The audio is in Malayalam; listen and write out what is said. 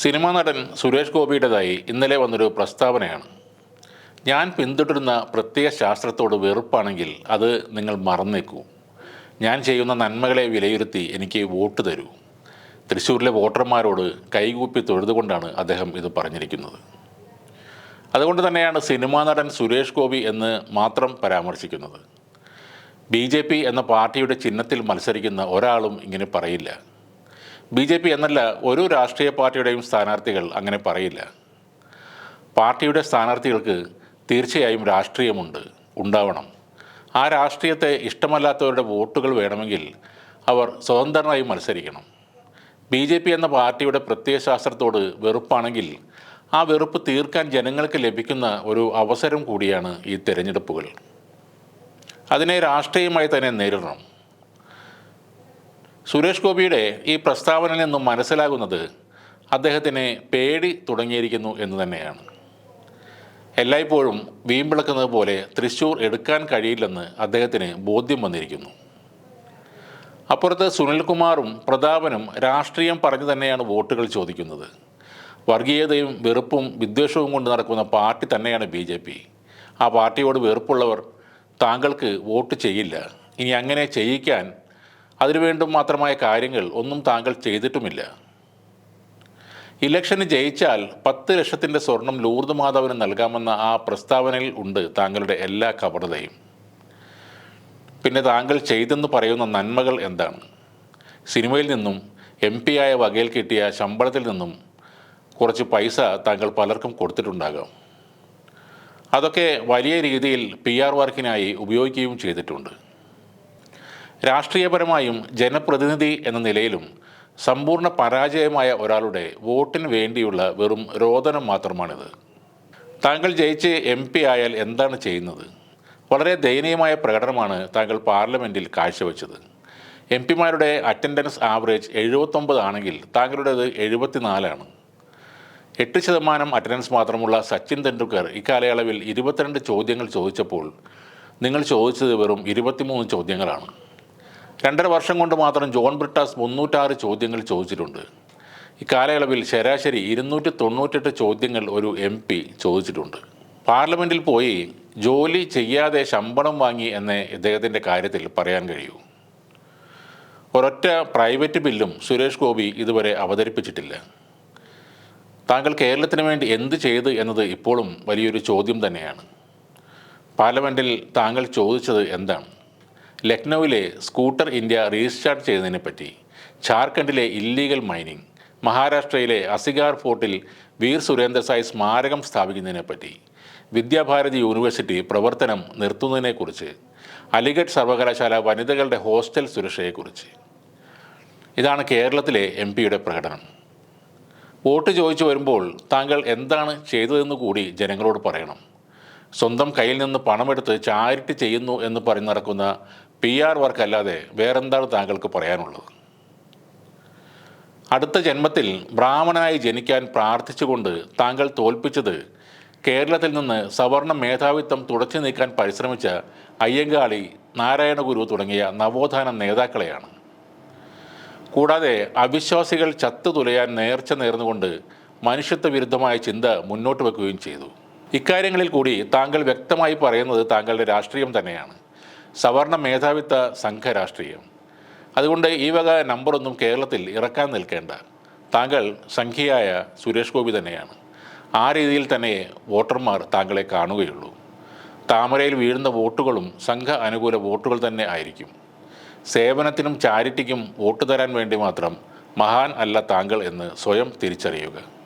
സിനിമാ നടൻ സുരേഷ് ഗോപിയുടേതായി ഇന്നലെ വന്നൊരു പ്രസ്താവനയാണ്. ഞാൻ പിന്തുടരുന്ന പ്രത്യേക ശാസ്ത്രത്തോട് വെറുപ്പാണെങ്കിൽ അത് നിങ്ങൾ മറന്നേക്കൂ. ഞാൻ ചെയ്യുന്ന നന്മകളെ വിലയിരുത്തി എനിക്ക് വോട്ട് തരൂ. തൃശ്ശൂരിലെ വോട്ടർമാരോട് കൈകൂപ്പി തൊഴുതുകൊണ്ടാണ് അദ്ദേഹം ഇത് പറഞ്ഞിരിക്കുന്നത്. അതുകൊണ്ട് തന്നെയാണ് സിനിമാ നടൻ സുരേഷ് ഗോപി എന്ന് മാത്രം പരാമർശിക്കുന്നത്. ബി ജെ പി എന്ന പാർട്ടിയുടെ ചിഹ്നത്തിൽ മത്സരിക്കുന്ന ഒരാളും ഇങ്ങനെ പറയില്ല. ബി ജെ പി എന്നല്ല ഒരു രാഷ്ട്രീയ പാർട്ടിയുടെയും സ്ഥാനാർത്ഥികൾ അങ്ങനെ പറയില്ല. പാർട്ടിയുടെ സ്ഥാനാർത്ഥികൾക്ക് തീർച്ചയായും രാഷ്ട്രീയമുണ്ട് ഉണ്ടാവണം. ആ രാഷ്ട്രീയത്തെ ഇഷ്ടമല്ലാത്തവരുടെ വോട്ടുകൾ വേണമെങ്കിൽ അവർ സ്വതന്ത്രനായി മത്സരിക്കണം. ബി ജെ പി എന്ന പാർട്ടിയുടെ പ്രത്യയശാസ്ത്രത്തോട് വെറുപ്പാണെങ്കിൽ ആ വെറുപ്പ് തീർക്കാൻ ജനങ്ങൾക്ക് ലഭിക്കുന്ന ഒരു അവസരം കൂടിയാണ് ഈ തിരഞ്ഞെടുപ്പുകൾ. അതിനെ രാഷ്ട്രീയമായി തന്നെ നേരിടണം. സുരേഷ് ഗോപിയുടെ ഈ പ്രസ്താവനയിൽ നിന്നും മനസ്സിലാകുന്നത് അദ്ദേഹത്തിന് പേടി തുടങ്ങിയിരിക്കുന്നു എന്ന് തന്നെയാണ്. എല്ലായ്പ്പോഴും വീമ്പിളക്കുന്നത് പോലെ തൃശ്ശൂർ എടുക്കാൻ കഴിയില്ലെന്ന് അദ്ദേഹത്തിന് ബോധ്യം വന്നിരിക്കുന്നു. അപ്പുറത്ത് സുനിൽകുമാറും പ്രതാപനും രാഷ്ട്രീയം പറഞ്ഞു തന്നെയാണ് വോട്ടുകൾ ചോദിക്കുന്നത്. വർഗീയതയും വെറുപ്പും വിദ്വേഷവും കൊണ്ട് നടക്കുന്ന പാർട്ടി തന്നെയാണ് ബി ജെ പി. ആ പാർട്ടിയോട് വെറുപ്പുള്ളവർ താങ്കൾക്ക് വോട്ട് ചെയ്യില്ല. ഇനി അങ്ങനെ ചെയ്യിക്കാൻ അതിനുവേണ്ടും മാത്രമായ കാര്യങ്ങൾ ഒന്നും താങ്കൾ ചെയ്തിട്ടുമില്ല. ഇലക്ഷന് ജയിച്ചാൽ പത്ത് ലക്ഷത്തിന്റെ സ്വർണം ലൂർദ് മാധവന് നൽകാമെന്ന ആ പ്രസ്താവനയിൽ ഉണ്ട് താങ്കളുടെ എല്ലാ കപടതയും പിന്നെ താങ്കൾ ചെയ്തെന്ന് പറയുന്ന നന്മകൾ എന്താണ്? സിനിമയിൽ നിന്നും എം പി ആയ വകയിൽ കിട്ടിയ ശമ്പളത്തിൽ നിന്നും കുറച്ച് പൈസ താങ്കൾ പലർക്കും കൊടുത്തിട്ടുണ്ടാകാം. അതൊക്കെ വലിയ രീതിയിൽ പി ആർ വർക്കിനായി ഉപയോഗിക്കുകയും ചെയ്തിട്ടുണ്ട്. രാഷ്ട്രീയപരമായും ജനപ്രതിനിധി എന്ന നിലയിലും സമ്പൂർണ പരാജയമായ ഒരാളുടെ വോട്ടിന് വേണ്ടിയുള്ള വെറും രോദനം മാത്രമാണിത്. താങ്കൾ ജയിച്ച് എം പി ആയാൽ എന്താണ് ചെയ്യുന്നത്? വളരെ ദയനീയമായ പ്രകടനമാണ് താങ്കൾ പാർലമെന്റിൽ കാഴ്ചവെച്ചത്. എം പിമാരുടെ അറ്റൻഡൻസ് ആവറേജ് എഴുപത്തൊമ്പത് ആണെങ്കിൽ താങ്കളുടേത് എഴുപത്തിനാലാണ്. എട്ട് ശതമാനം അറ്റൻഡൻസ് മാത്രമുള്ള സച്ചിൻ തെണ്ടുൽക്കർ ഇക്കാലയളവിൽ ഇരുപത്തിരണ്ട് ചോദ്യങ്ങൾ ചോദിച്ചപ്പോൾ നിങ്ങൾ ചോദിച്ചത് വെറും ഇരുപത്തിമൂന്ന് ചോദ്യങ്ങളാണ്. രണ്ടര വർഷം കൊണ്ട് മാത്രം ജോൺ ബ്രിട്ടാസ് മുന്നൂറ്റാറ് ചോദ്യങ്ങൾ ചോദിച്ചിട്ടുണ്ട്. ഈ കാലയളവിൽ ശരാശരി ഇരുന്നൂറ്റി തൊണ്ണൂറ്റെട്ട് ചോദ്യങ്ങൾ ഒരു എം പി ചോദിച്ചിട്ടുണ്ട്. പാർലമെന്റിൽ പോയി ജോലി ചെയ്യാതെ ശമ്പളം വാങ്ങി എന്ന് ഇദ്ദേഹത്തിന്റെ കാര്യത്തിൽ പറയാൻ കഴിയൂ. ഒരൊറ്റ പ്രൈവറ്റ് ബില്ലും സുരേഷ് ഗോപി ഇതുവരെ അവതരിപ്പിച്ചിട്ടില്ല. താങ്കൾ കേരളത്തിന് വേണ്ടി എന്ത് ചെയ്ത് എന്നത് ഇപ്പോഴും വലിയൊരു ചോദ്യം തന്നെയാണ്. പാർലമെന്റിൽ താങ്കൾ ചോദിച്ചത് എന്താണ്? ലക്നൌവിലെ സ്കൂട്ടർ ഇന്ത്യ റീസ്റ്റാർട്ട് ചെയ്യുന്നതിനെപ്പറ്റി ഝാർഖണ്ഡിലെ ഇല്ലീഗൽ മൈനിങ് മഹാരാഷ്ട്രയിലെ അസിഗാർ ഫോർട്ടിൽ വീർ സുരേന്ദ്രസായി സ്മാരകം സ്ഥാപിക്കുന്നതിനെപ്പറ്റി വിദ്യാഭാരതി യൂണിവേഴ്സിറ്റി പ്രവർത്തനം നിർത്തുന്നതിനെക്കുറിച്ച് അലിഗഡ് സർവകലാശാല വനിതകളുടെ ഹോസ്റ്റൽ സുരക്ഷയെക്കുറിച്ച്. ഇതാണ് കേരളത്തിലെ എം പിയുടെ പ്രകടനം. വോട്ട് ചോദിച്ചു വരുമ്പോൾ താങ്കൾ എന്താണ് ചെയ്തതെന്ന് കൂടി ജനങ്ങളോട് പറയണം. സ്വന്തം കയ്യിൽ നിന്ന് പണമെടുത്ത് ചാരിറ്റി ചെയ്യുന്നു എന്ന് പറഞ്ഞു നടക്കുന്ന പി ആർ വർക്ക് അല്ലാതെ വേറെന്താണ് താങ്കൾക്ക് പറയാനുള്ളത്? അടുത്ത ജന്മത്തിൽ ബ്രാഹ്മണനായി ജനിക്കാൻ പ്രാർത്ഥിച്ചുകൊണ്ട് താങ്കൾ തോൽപ്പിച്ചത് കേരളത്തിൽ നിന്ന് സവർണ മേധാവിത്വം തുടച്ചു നീക്കാൻ പരിശ്രമിച്ച അയ്യങ്കാളി നാരായണഗുരു തുടങ്ങിയ നവോത്ഥാന നേതാക്കളെയാണ്. കൂടാതെ അവിശ്വാസികൾ ചത്തു തുലയാൻ നേർച്ച നേർന്നുകൊണ്ട് മനുഷ്യത്വ വിരുദ്ധമായ ചിന്ത മുന്നോട്ട് വെക്കുകയും ചെയ്തു. ഇക്കാര്യങ്ങളിൽ കൂടി താങ്കൾ വ്യക്തമായി പറയുന്നത് താങ്കളുടെ രാഷ്ട്രീയം തന്നെയാണ്. സവർണ മേധാവിത്വ സംഘ രാഷ്ട്രീയം. അതുകൊണ്ട് ഈ വക നമ്പറൊന്നും കേരളത്തിൽ ഇറക്കാൻ നിൽക്കേണ്ട. താങ്കൾ സംഖ്യയായ സുരേഷ് ഗോപി തന്നെയാണ്. ആ രീതിയിൽ തന്നെ വോട്ടർമാർ താങ്കളെ കാണുകയുള്ളൂ. താമരയിൽ വീഴുന്ന വോട്ടുകളും സംഘ അനുകൂല വോട്ടുകൾ തന്നെ ആയിരിക്കും. സേവനത്തിനും ചാരിറ്റിക്കും വോട്ട് തരാൻ വേണ്ടി മാത്രം മഹാൻ അല്ല താങ്കൾ എന്ന് സ്വയം തിരിച്ചറിയുക.